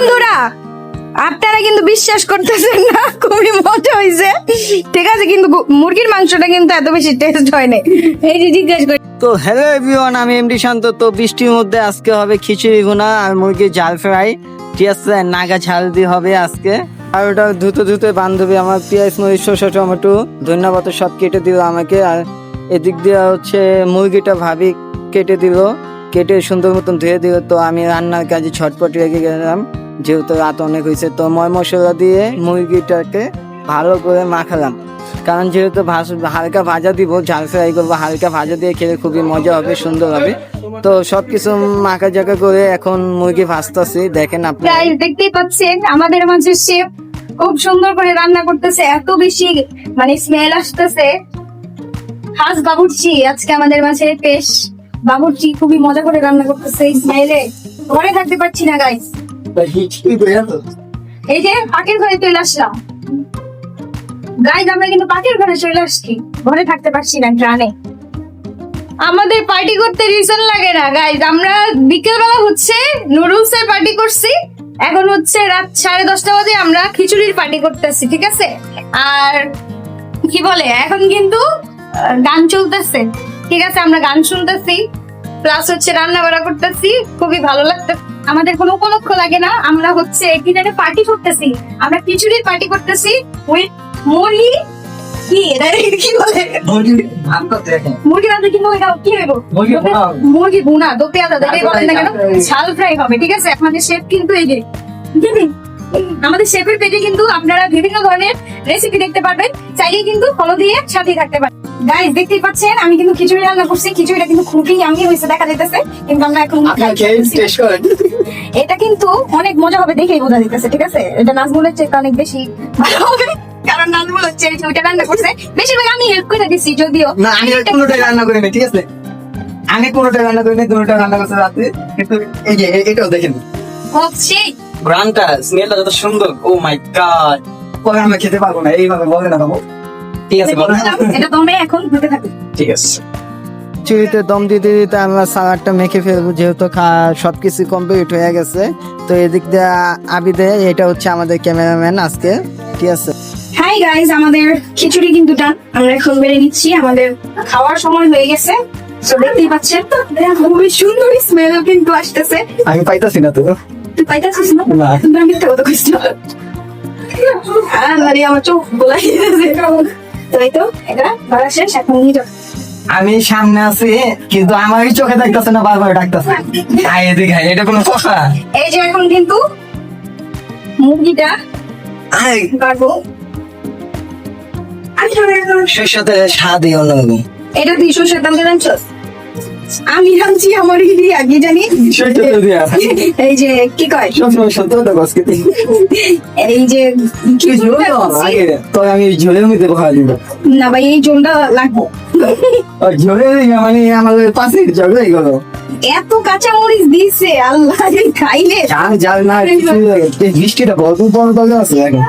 বন্ধুরা, আপনারা কিন্তু বিশ্বাস করতেছেন না, খুবই মজা হয়েছে ঠিক আছে, কিন্তু মুরগির মাংসটা কিন্তু এত বেশি টেস্ট হয় না এই যে জিজ্ঞেস করি তো হ্যালো এভরিওয়ান আমি এমডি শান্ত। তো বৃষ্টির মধ্যে আজকে হবে খিচুড়ি গুনা আর মুরগির ঝাল ফ্রাই। ঠিক আছে নাগা ঝাল দিয়ে হবে আজকে। আর ওটা ধুতে ধুতে বান্ধবী আমার পেঁয়াজ, মরিচ শসা টমেটো, ধন্যবাদ, সব কেটে দিল আমাকে। আর এদিক দিয়ে হচ্ছে মুরগিটা ভাবি কেটে দিল, কেটে সুন্দর মতন ধুয়ে দিল। তো আমি রান্নার কাজে ছটপট রেখে গেলাম। যেহেতু রাত অনেক হয়েছে, তো ময় মশলা দিয়ে মুরগিটাকে ভালো করে মাখালাম। কারণ যেহেতু হালকা ভাজা দিব, ঝাল ফ্রাই করব, হালকা ভাজা দিয়ে খেলে খুবই মজা হবে, সুন্দর হবে। তো সবকিছু মাখা জাকা করে এখন মুরগি ভাজতেছি, দেখেন আপনি। দেখতেই পাচ্ছেন, আমাদের মাঝে শেফ খুব সুন্দর করে রান্না করতেছে, এত বেশি মানে স্মেল আসতেছে। খাস বাবুর্চি, আজকে আমাদের মাঝে পেশ বাবুর্চি, খুবই মজা করে রান্না করতেছে এই স্মেলে ঘরে থাকতে পারছি না গাইস এই যে পাখির ঘরে চলে আসলাম। গাইজ আমরা কিন্তু পাখির ঘরে চলে আসছি। ঘরে থাকতে পারছি না আমাদের পার্টি করতে রিজন লাগে না গাইজ আমরা বিকেলবেলা হচ্ছে নুডলস এর পার্টি করছি। এখন হচ্ছে রাত সাড়ে দশটা বাজে আমরা খিচুড়ির পার্টি করতেছি ঠিক আছে? আর কি বলে, এখন কিন্তু গান চলতেছে। ঠিক আছে, আমরা গান শুনতেছি। প্লাস হচ্ছে রান্না বাড়া করতেছি। খুবই ভালো লাগতে আমাদের কোনো উপলক্ষ লাগে না। আমরা হচ্ছে এখানে পার্টি করতেছি। আমরা খিচুড়ির পার্টি করতেছি উইথ মুরগি কি? এটা কি বলে? মুরগি রান্না কি? কি হইব মুরগি বুনা দো পেঁয়াজা যেটাই বলেন না কেন? ঝাল ফ্রাই হবে ঠিক আছে? আমাদের শেফ কিন্তু এই যে আমাদের শেফের পেজে কিন্তু আপনারা বিভিন্ন ধরনের রেসিপি দেখতে পারবেন। চাইলে কিন্তু ফলো দিয়ে সাথেই থাকতে পারেন। গাইস দেখতেই পাচ্ছেন আমি কিন্তু খিচুড়ি রান্না করছি। খিচুড়িটা কিন্তু খুবই আমি হয়েছে দেখা যাইতেছে। কিন্তু আমরা এখন এটা কিন্তু অনেক মজা হবে দেখেই বোঝা যাইতেছে ঠিক আছে? এটা নাজমুলের চেয়ে অনেক বেশি ভালো হবে কারণ নাজমুল হচ্ছে ওইটা রান্না করছে। বেশিরভাগ আমি হেল্প করে দিচ্ছি যদিও না আমি কোনোটাই রান্না করি না ঠিক আছে? আমি রান্না করি না দুটোটা রান্না করতে রাতে কিন্তু এই যে এটাও দেখেন। হচ্ছে গ্রানটা স্মেলটা যত সুন্দর। ও মাই গড পরে আমরা খেতে পারব না? এইভাবে বলে না বাবু। ঠিক আছে এটা দমে এখন হতে থাকে ঠিক আছে। চুরিতে দম দিতে দিতে আমরা সালাডটা মেখে ফেলব যেহেতু সবকিছু কমপ্লিট হয়ে গেছে। তো এদিক দিয়ে আবিদে এটা হচ্ছে আমাদের ক্যামেরাম্যান আজকে ঠিক আছে? হাই গাইস আমাদের খিচুড়ি কিন্তু ডান আমরা এখন বেড়ে নিচ্ছি আমাদের খাওয়ার সময় হয়ে গেছে। তো দেখতেই পাচ্ছেন খুবই সুন্দর স্মেল কিন্তু আসতেছে। আমি পাইতাছি না তো। তুই পাইতাছিস না? আমি মিথ্যা কথা কইছি। না আরে আমার চোখ গোলাই গেছে তাই তো এটা ভাড়া শেষ এখন নিয়ে যাও। আমি সামনে আছি কিন্তু আমার চোখে দেখতেছে না বারবার ডাকতেছে। খাই এদিকে খাই এটা কোনো কথা? এই যে এখন কিন্তু মুরগিটা আই পারব সাথে স্বাদই অন্যরকম এটা দিয়ে সর্ষের দাম জানছস আমি আমার ইডি আগে জানি? এই যে কি কয়? সবসময় সত্য কথা কস এই যে কি ঝোল আগে তো আমি ঝোলের মধ্যে দিব। না ভাই এই জোনটা লাগবো। ঝোলে মানে আমাদের পাশে ঝগড়াই গেলো। এত কাঁচা মরিচ দিছে আল্লাহ খাইলে। জাল জাল না বৃষ্টিটা বড় আছে এখন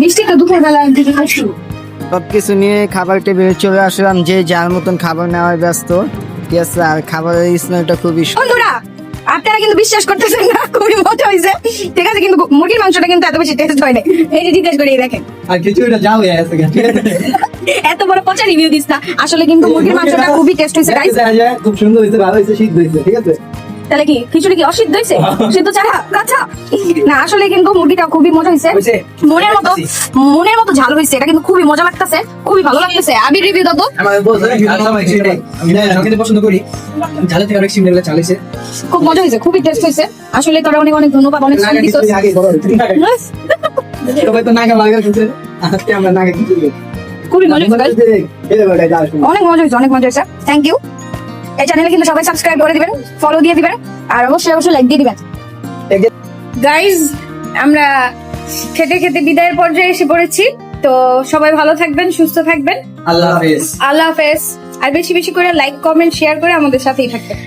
মিষ্টিটা দুপুর বেলা সবকিছু নিয়ে খাবার টেবিলে চলে আসলাম যে যার মতন খাবার নেওয়ার ব্যস্ত। ঠিক আছে আর খাবারের স্মেলটা খুবই বন্ধুরা আপনারা কিন্তু বিশ্বাস করতেছেন না খুবই মজা হয়েছে। ঠিক আছে কিন্তু মুরগির মাংসটা কিন্তু এত বেশি টেস্ট হয় না এই যে জিজ্ঞেস করে দেখেন। আর কিছু এটা যাও এত বড় পচা রিভিউ দিস না। আসলে কিন্তু মুরগির মাংসটা খুবই টেস্ট হয়েছে গাইস খুব সুন্দর হয়েছে ভালো হয়েছে সিদ্ধ হয়েছে ঠিক আছে? তাহলে কি খিচুড়ি কি অসিদ্ধ হয়েছে সিদ্ধ চারা কাঁচা? না আসলে কিন্তু মুরগিটা খুবই মজা হয়েছে হয়েছে? মনের মতো মনের মতো ঝাল হয়েছে এটা কিন্তু খুবই মজা লাগতেছে খুবই ভালো লাগতেছে। আবির রিভিউ দাও তো। আমি পছন্দ করি। ঝালের থেকে অনেক চালিয়েছে খুব মজা হয়েছে খুবই টেস্ট হয়েছে আসলে তোরা অনেক অনেক ধন্যবাদ অনেক তো নাগা লাগা আজকে আমরা নাগা খুবই মজা হয়েছে অনেক মজা হয়েছে অনেক মজা হয়েছে থ্যাংক ইউ এই চ্যানেলে কিন্তু সবাই সাবস্ক্রাইব করে দিবেন ফলো দিয়ে দিবেন আর অবশ্যই অবশ্যই লাইক দিয়ে দিবেন। গাইজ আমরা খেতে খেতে বিদায়ের পর্যায়ে এসে পড়েছি তো সবাই ভালো থাকবেন সুস্থ থাকবেন। আল্লাহ হাফেজ। আল্লাহ হাফেজ। আর বেশি বেশি করে লাইক কমেন্ট শেয়ার করে আমাদের সাথেই থাকবেন।